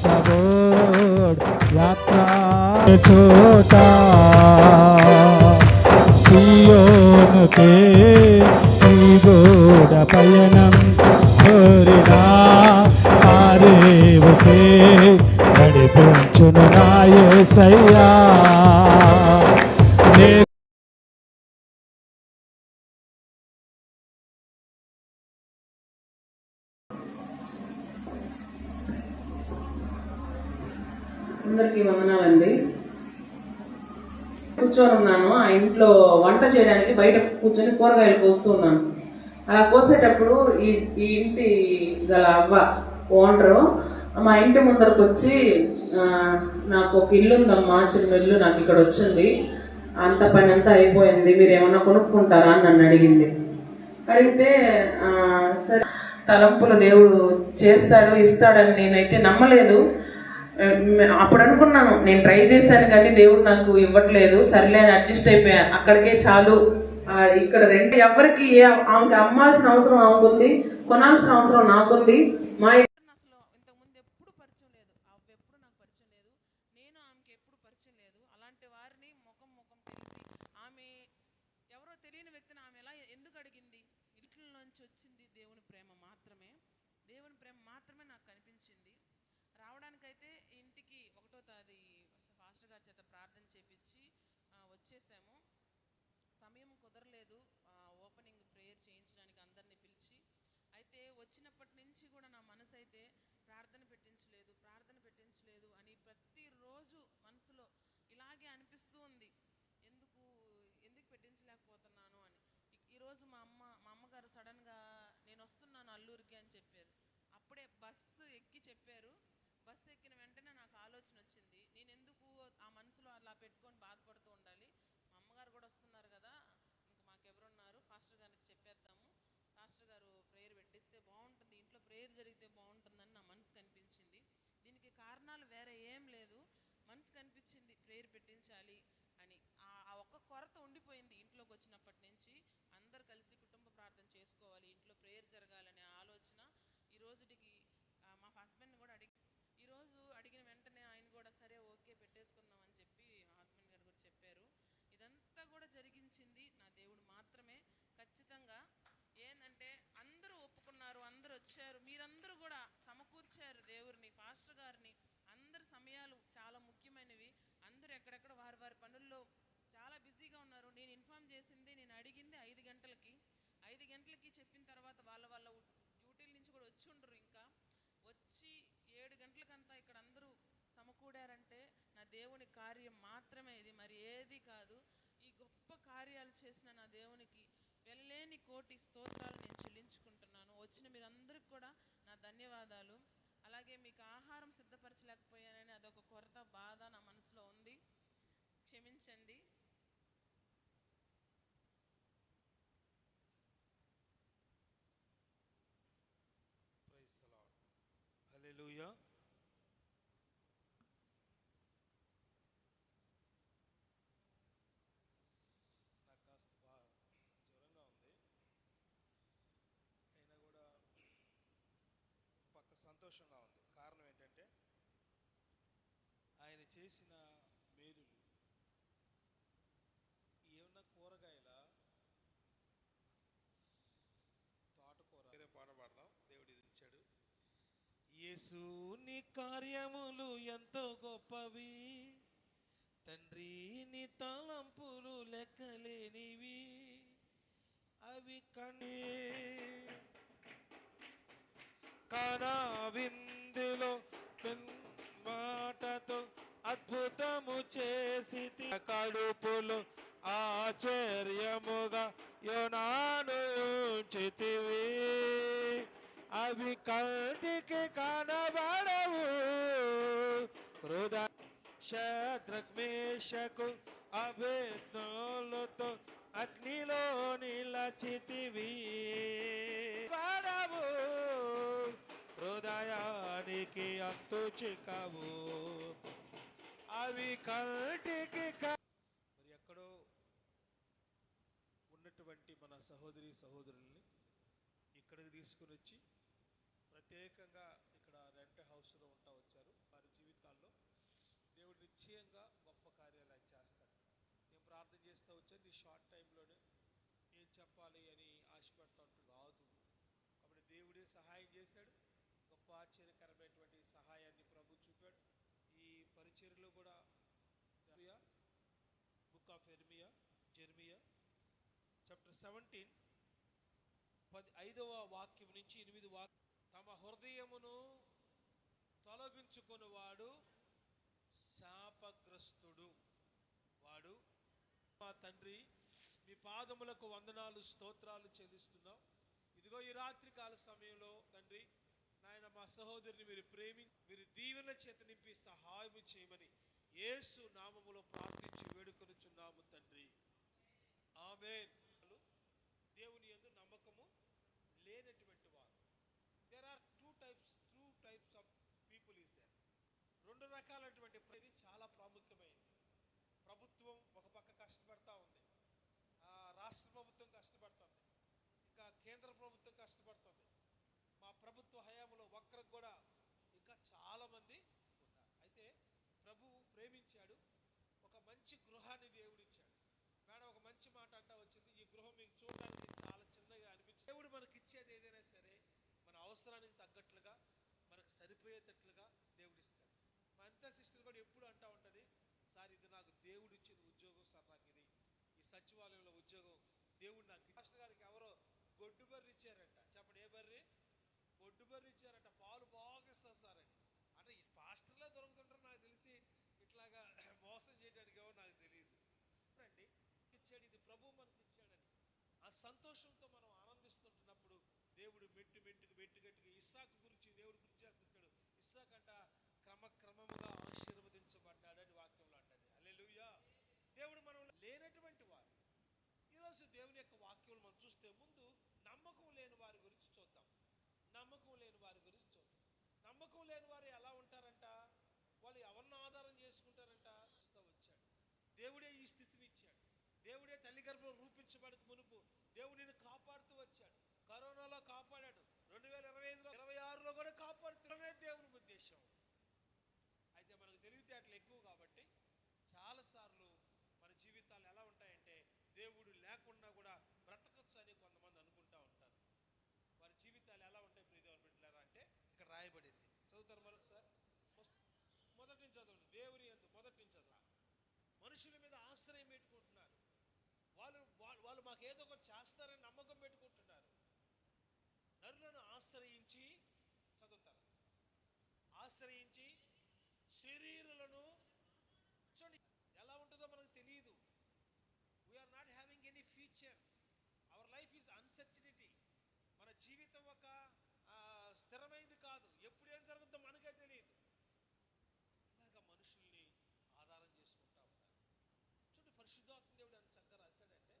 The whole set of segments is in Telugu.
విశ్వాసవోడ్ యాత్ర చోట. సియోనుకే గోడ పయనం కోరినా ఆరేవుకే నడిపించును నాయ సయ్యా అందరికీ వందనాలండి. కూర్చొని ఉన్నాను. ఆ ఇంట్లో వంట చేయడానికి బయట కూర్చొని కూరగాయలు కోస్తూ ఉన్నాను. అలా కోసేటప్పుడు ఈ ఈ ఇంటి గల అవ్వ ఓనరు మా ఇంటి ముందరకు వచ్చి నాకు ఒక ఇల్లు ఉందమ్మా చిన్న ఇల్లు నాకు ఇక్కడ వచ్చింది. అంత పని అంతా అయిపోయింది. మీరు ఏమన్నా కొనుక్కుంటారా అని నన్ను అడిగింది. అడిగితే సరే. తలంపులు దేవుడు చేస్తాడు ఇస్తాడని నేనైతే నమ్మలేదు. అప్పుడు అనుకున్నాను నేను ట్రై చేశాను కానీ దేవుడు నాకు ఇవ్వట్లేదు సర్లే అని అడ్జస్ట్ అయిపోయా. అక్కడికే చాలు. ఇక్కడ రెండు ఎవరికి ఏ ఆమెకి అమ్మాల్సిన అవసరం ఆమెకుంది కొనాల్సిన అవసరం నాకుంది. మా అసలు ఎప్పుడు ఆమె నాకు నేను పరిచయం లేదు. అలాంటి వారిని ఆమె ఎవరో తెలియని వ్యక్తిని ఎందుకు అడిగింది? ఇంట్లో నుంచి వచ్చింది దేవుని ప్రేమ మాత్రమే. దేవుని ప్రేమ మాత్రమే నాకు కనిపించింది. రావడానికైతే ఇంటికి ఒకటో తాది ఫాస్టర్ గారి చేత ప్రార్థన చేపించి వచ్చేసాము. సమయం కుదరలేదు ఓపెనింగ్ ప్రేయర్ చేయించడానికి అందరినీ పిలిచి. అయితే వచ్చినప్పటి నుంచి కూడా నా మనసు అయితే ప్రార్థన పెట్టించలేదు ప్రార్థన పెట్టించలేదు అని ప్రతిరోజు మనసులో ఇలాగే అనిపిస్తూ ఉంది. ఎందుకు ఎందుకు పెట్టించలేకపోతున్నాను అని. ఈరోజు మా అమ్మ మా అమ్మగారు సడన్గా నేను వస్తున్నాను అల్లూరికి అని చెప్పారు. అప్పుడే బస్సు ఎక్కి చెప్పారు. బస్సు ఎక్కిన వెంటనే నాకు ఆలోచన వచ్చింది నేను ఎందుకు ఆ మనసులో అలా పెట్టుకొని బాధపడుతూ ఉండాలి? మా అమ్మగారు కూడా వస్తున్నారు కదా ఇంక మాకెవరున్నారు ఫాస్టర్ గారికి చెప్పేద్దాము. ఫాస్టర్ గారు ప్రేయర్ పెట్టిస్తే బాగుంటుంది ఇంట్లో ప్రేయర్ జరిగితే బాగుంటుందని నా మనసు కనిపించింది. దీనికి కారణాలు వేరే ఏం లేదు. మనసు కనిపించింది ప్రేయర్ పెట్టించాలి అని. ఆ ఒక్క కొరత ఉండిపోయింది ఇంట్లోకి వచ్చినప్పటి నుంచి. అందరు కలిసి కుటుంబ ప్రార్థన చేసుకోవాలి ఇంట్లో ప్రేయర్ జరగాలనే ఆలోచన. ఈ రోజుటికి మా హస్బెండ్ కూడా అడిగి రోజు అడిగిన వెంటనే ఆయన కూడా సరే ఓకే పెట్టేసుకుందాం అని చెప్పి మా హస్బెండ్ గారు కూడా చెప్పారు. ఇదంతా కూడా జరిగించింది నా దేవుడు మాత్రమే. ఖచ్చితంగా ఏంటంటే అందరూ ఒప్పుకున్నారు అందరూ వచ్చారు. మీరందరూ కూడా సమకూర్చారు దేవుడిని ఫాస్టర్ గారిని. అందరి సమయాలు చాలా ముఖ్యమైనవి. అందరూ ఎక్కడెక్కడ వారి వారి పనుల్లో చాలా బిజీగా ఉన్నారు. నేను ఇన్ఫామ్ చేసింది నేను అడిగింది ఐదు గంటలకి. ఐదు గంటలకి చెప్పిన తర్వాత వాళ్ళ వాళ్ళ ఉ- డ్యూటీల నుంచి కూడా వచ్చి ఉండరు ఇంకా వచ్చి ఏడు గంటలకంతా ఇక్కడ అందరూ సమకూడారంటే నా దేవుని కార్యం మాత్రమే ఇది మరి ఏది కాదు. ఈ గొప్ప కార్యాలు చేసిన నా దేవునికి వెళ్ళలేని కోటి స్తోత్రాలు నేను చెల్లించుకుంటున్నాను. వచ్చిన మీరందరికి కూడా నా ధన్యవాదాలు. అలాగే మీకు ఆహారం సిద్ధపరచలేకపోయానని అదొక కొరత బాధ నా మనసులో ఉంది. క్షమించండి. ప్రైజ్ హలో లార్డ్ హల్లెలూయా నాకు కాస్త బాగా జ్వరంగా ఉంది అయినా కూడా పక్క సంతోషంగా ఉంది. కారణం ఏంటంటే ఆయన చేసిన మేలులు ఏమన్నా కూరగాయల? తోటకూర. వేరే పాట పాడదాం. దేవుడు ఇది ఇచ్చాడు. యేసు నీ కార్యములు ఎంతో గొప్పవి తండ్రి నీ తలంపులు లెక్కలేనివి. అవి కణి కానా విందులో మాటతో అద్భుతము చేసి కడుపులో ఆశ్చర్యముగా యోనాను చితివి. అవి కంటికి కనబడవు. హృదయ శత్రుమేషకు అభేదోలతో అగ్నిలో నిలచితివి. హృదయానికి అంతు చిక్కవు అవి కంటికి మరి ఎక్కడో ఉన్నటువంటి మన సహోదరి సహోదరుల్ని ఇక్కడికి తీసుకుని వచ్చి ప్రత్యేకంగా ఇక్కడ రెంట్ హౌస్లో ఉంటా వచ్చారు. వారి జీవితాల్లో దేవుడు నిశ్చయంగా గొప్ప కార్యాలు ఆయన చేస్తాడు. నేను ప్రార్థన చేస్తూ వచ్చాను. నీ షార్ట్ టైంలోనే ఏం చెప్పాలి అని ఆశపడతా ఉంటుంది రాదు. కాబట్టి దేవుడే సహాయం చేశాడు. గొప్ప ఆశ్చర్యకరమైనటువంటి సహాయాన్ని ప్రభు చూపాడు. ఈ పరిచర్లో కూడా బుక్ ఆఫ్ ఎర్మియా జెర్మియా చాప్టర్ సెవెంటీన్ పది ఐదవ వాక్యం నుంచి ఎనిమిది వాక్యం తమ హృదయమును తొలగించుకుని శాపగ్రస్తుడు. వాడు మా తండ్రి మీ పాదములకు వందనాలు స్తోత్రాలు చెల్లిస్తున్నాం. ఇదిగో ఈ రాత్రి కాల సమయంలో తండ్రి నాయన మా సహోదరిని మీరు ప్రేమి మీరు దీవెన చేత నింపి సహాయం చేయమని యేసు నామములో ప్రార్థించి వేడుకొనుచున్నాము తండ్రి. ఆమె దేవుని యందు నమ్మకము లేనటువంటి వారు. There are two types two types of people is there రెండు రకాలైనటువంటి ఇది చాలా ప్రాముఖ్యమైనది ప్రభుత్వం ఒక పక్క కష్టపడతా ఉంది. రాష్ట్ర ప్రభుత్వం కష్టపడుతుంది ఇంకా కేంద్ర ప్రభుత్వం కష్టపడుతుంది ప్రభుత్వ హయాంలో ఒక్కరికి కూడా ఇంకా చాలామంది ఉన్నారు. అయితే ప్రభువు ప్రేమించాడు ఒక మంచి గృహాన్ని దేవుడిచ్చాడు. మేడం ఒక మంచి మాట అంటా వచ్చింది ఈ గృహం మీకు చూడడానికి చాలా చిన్నగా అనిపించింది. దేవుడు మనకి ఇచ్చేది ఏదైనా సరే మన అవసరానికి తగ్గట్లుగా మనకు సరిపోయేటట్లుగా దేవుడు ఇస్తాడు మా అంత సిస్టర్ కూడా ఎప్పుడు అంటూ ఉంటుంది సార్ ఇది నాకు దేవుడు ఇచ్చిన ఉద్యోగం సార్ నాకు ఇది ఈ సచివాలయంలో ఉద్యోగం దేవుడు నాకు ఇచ్చి-" మాస్టర్ గారికి ఎవరో గొడ్డు బర్రె ఇచ్చారంట చెప్పండి ఏ బర్రె గొడ్డు బర్రె పాలు బాగా ఇస్తారు సార్ అని అంటే పాస్టర్లే దొరుకుతుంటారు నాకు తెలిసి. ఇట్లాగా మోసం చేయడానికి ఏమో నాకు తెలియదు అండి ఇచ్చాడు ఇది ప్రభు మనకి ఇచ్చాడని. ఆ సంతోషంతో మనం ఆనందిస్తుంటున్నప్పుడు దేవుడు మెట్టు మెట్టుకు మెట్టు గట్టుకు ఇస్సాకు గురించి దేవుడు గురించి చేస్తుంటాడు. ఇస్సాక్ అంట క్రమక్రమంగా ఆశీర్వదించబడ్డాడని వాక్యంలో అంటది. అల్లెలుయ్యా దేవుడు మనం లేనటువంటి వారు. ఈరోజు దేవుని యొక్క వాక్యం మనం చూస్తే ముందు నమ్మకం లేని వారి నమ్మకం లేని వారి గురించి చూద్దాం. నమ్మకం లేని వారు ఎలా ఉంటారంట? వాళ్ళు ఎవరిని ఆధారం చేసుకుంటారంట? వస్తూ వచ్చాడు. దేవుడే ఈ స్థితిని ఇచ్చాడు. దేవుడే తల్లి గర్భం రూపించబడక మునుపు దేవుడిని కాపాడుతూ వచ్చాడు. కరోనాలో కాపాడాడు. రెండు వేల ఇరవై ఐదులో ఇరవై ఆరులో కూడా కాపాడుతున్నదే దేవుని ఉద్దేశం అయితే మనకు తెలివితేటలు ఎక్కువ కాబట్టి చాలాసార్లు మన జీవితాలు ఎలా ఉంటాయంటే దేవుడు లేకుండా కూడా బ్రతకచ్చు అని కొంతమంది అనుకుంటా ఉంటారు వారి జీవితాలు ఎలా ఉంటాయి ప్రియ దేవుని బిడ్డలారా అంటే ఇక్కడ రాయబడింది. చదువుతారు మరొకసారి మొ- మొదటి నుంచి చదవండి. దేవుని ఎందు మొదటి నుంచి చదవ మనుషుల మీద ఆశ్రయం పెట్టుకుంటున్నారు. వాళ్ళు వాళ్ళు మాకు ఏదో ఒకటి చేస్తారని నమ్మకం పెట్టుకుంటున్నారు. నరులను ఆశ్రయించి చదువుతారు. ఆశ్రయించి శరీరులను చూడండి ఎలా ఉంటుందో మనకు తెలియదు we're not having any future our life is uncertainty మన జీవితం ఒక స్థిరమైంది కాదు ఎప్పుడు ఏం జరుగుతుందో మనకే తెలియదు ఇలాగ మనుషుల్ని ఆధారం చేసుకుంటా ఉంటారు చూడండి పరిశుద్ధాత్మ దేవుడు ఎంత చక్కగా రాశాడంటే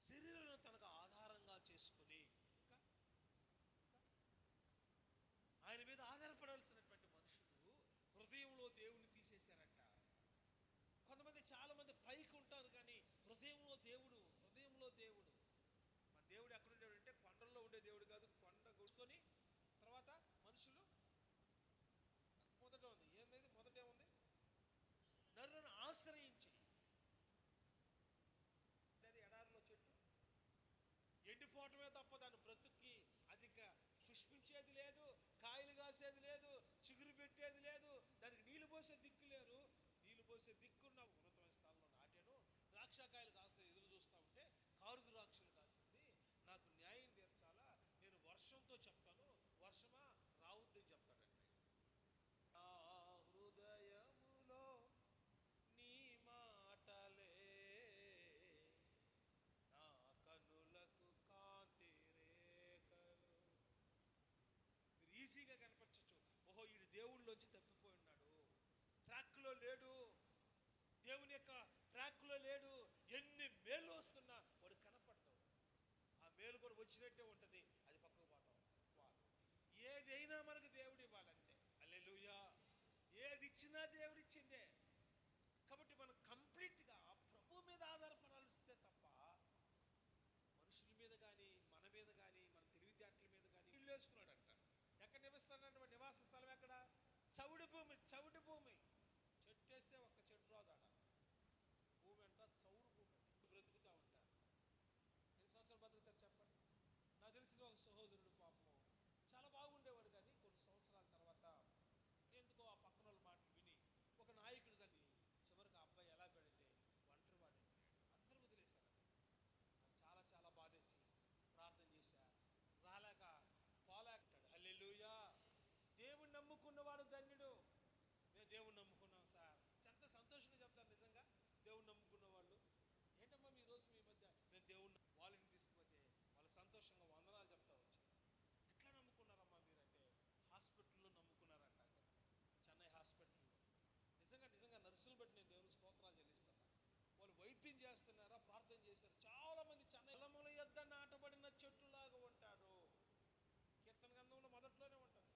శరీరం తనకు ఆధారంగా చేసుకుని ఇంకా ఆయన మీద ఆధారపడాల్సినటువంటి మనుషులు హృదయంలో దేవుని తీసేశారంట. కొంతమంది చాలా మంది పైకి ఉంటారు కానీ హృదయంలో దేవుడు హృదయంలో దేవుడు. మన దేవుడు ఎక్కడ ఉండేవాడు అంటే కొండల్లో ఉండే దేవుడు కాదు కొండ కొడుకొని తర్వాత మనుషులు మొదట ఉంది. ఏంది? మొదట ఏముంది? నరులను ఆశ్రయించి అది ఎడారిలో చెట్టు ఎండిపోవటమే తప్ప దాని బ్రతుక్కి అది పుష్పించేది లేదు కాయలు కాసేది లేదు చిగురు పెట్టేది లేదు. దానికి నీళ్ళు పోసే దిక్కు లేరు. నీళ్ళు పోసే దిక్కున్న ఉన్నతమైన స్థానంలో నాటాను. ద్రాక్షకాయలు కాస్తే ఎదురు చూస్తూ ఉంటే కారు ద్రాక్షలు కాసింది. నాకు న్యాయం తీర్చాలా? నేను వర్షంతో చెప్తాను. వర్షమా? దేవుని యొక్క ట్రాక్లో లేడు. ఎన్ని మేలు వస్తున్నా వాడు కనపడతావు ఆ మేలు కూడా వచ్చినట్టే ఉంటుంది. అది పక్కకు పోతాం. ఏదైనా మనకు దేవుడు ఇవ్వాలంతే అల్లెలుయా ఏది ఇచ్చినా దేవుడు ఇచ్చిందే. కాబట్టి మనం కంప్లీట్గా ప్రభు మీద ఆధారపడాల్సిందే తప్ప మనుషుల మీద కానీ మన మీద కానీ మన తెలివితేటల మీద కానీ ఇల్లు వేసుకున్నాడంట ఎక్కడ నివసిస్తాడంటే నివాస స్థలం ఎక్కడ? చౌడు భూమి చౌడు భూమి. సంతోషంగా వందనాలు చెప్తా వచ్చాను ఎట్లా నమ్ముకున్నారమ్మా మీరంటే హాస్పిటల్లో నమ్ముకున్నారంట చెన్నై హాస్పిటల్లో. నిజంగా నిజంగా నర్సులు బట్టి నేను దేవునికి స్తోత్రాలు చెల్లిస్తాను. వాళ్ళు వైద్యం చేస్తున్నారా ప్రార్థన చేశారు. చాలామంది చెన్నై అలముల యొద్ద నాటబడిన చెట్టులాగా ఉంటాడు కీర్తన గ్రంథంలో మొదట్లోనే ఉంటుంది.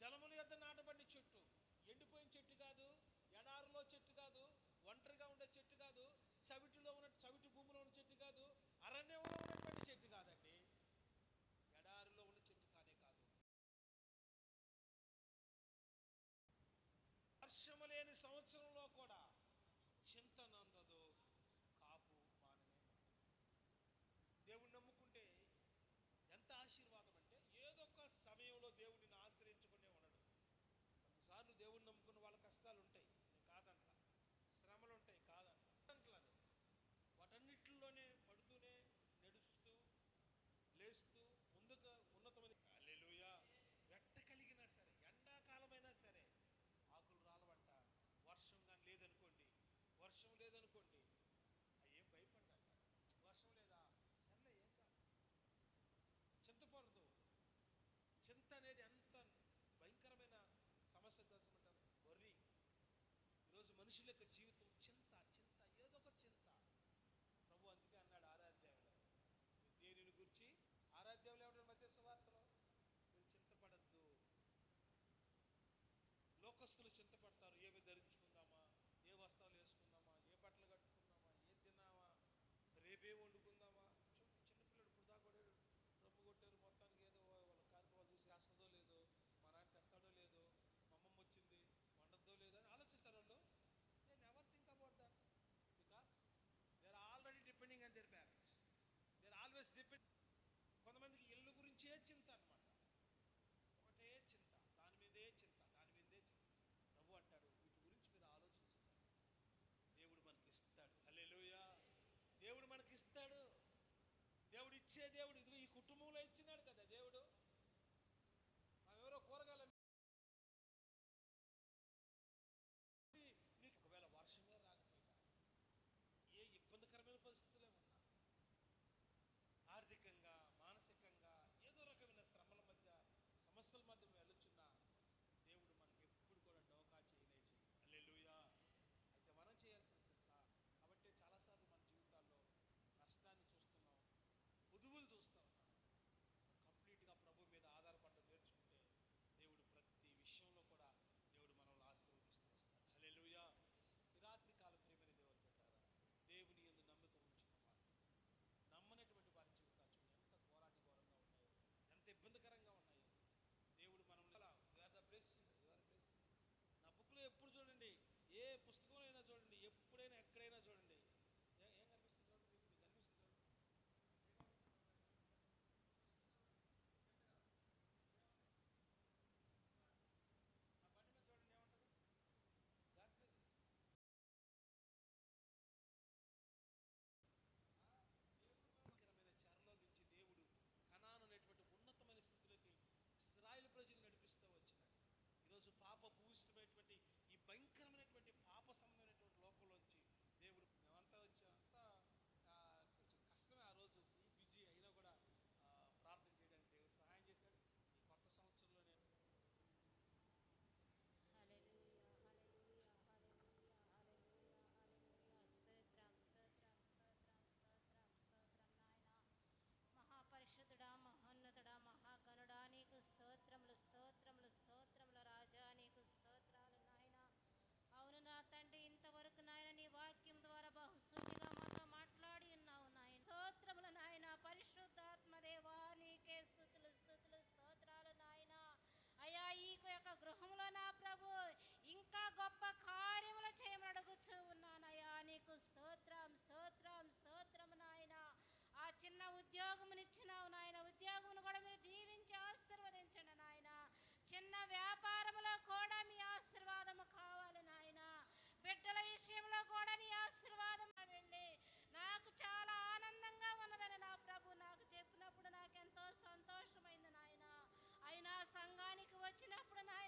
జలముల యొద్ద నాటబడిన చెట్టు. ఎండిపోయిన చెట్టు కాదు ఎడారులో చెట్టు కాదు ఒంటరిగా ఉండే చెట్టు కాదు చవిటిలో ఉన్న చవిటి భూమిలో ఉన్న చెట్టు కాదు అరణ్యంలో లేని సంవత్సరంలో కూడా చింతన మనుషుల యొక్క జీవితం చింత చింత ఏదో ఒక చింత. ప్రభు అందుకే అన్నాడు ఆరాధ్యాయులు దేనిని గురించి ఆరాధ్యాయులు ఏమన్నాడు మధ్య సువార్తలో? మీరు చింతపడద్దు. లోకస్తులు చింతపడతారు. ఏమి ధరించుకుందామా? ఏ వస్త్రాలు వేసుకుందామా? ఏ బట్టలు కట్టుకుందామా? ఏ తిన్నామా? రేపే వండు 일체되어우리 నీకు స్తోత్రం స్తోత్రం స్తోత్రము నాయన. ఆ చిన్న ఉద్యోగమునిచ్చినావు నాయన. ఉద్యోగమును కూడా మీరు దీవించి ఆశీర్వదించండి నాయన. చిన్న వ్యాపారంలో కూడా మీ ఆశీర్వాదము కావాలి నాయన. బిడ్డల విషయంలో కూడా నీ ఆశీర్వాదం వెళ్ళి నాకు చాలా ఆనందంగా ఉన్నదని నా ప్రభు నాకు చెప్పినప్పుడు నాకెంతో సంతోషమైంది నాయన. అయినా సంఘానికి వచ్చినప్పుడు నా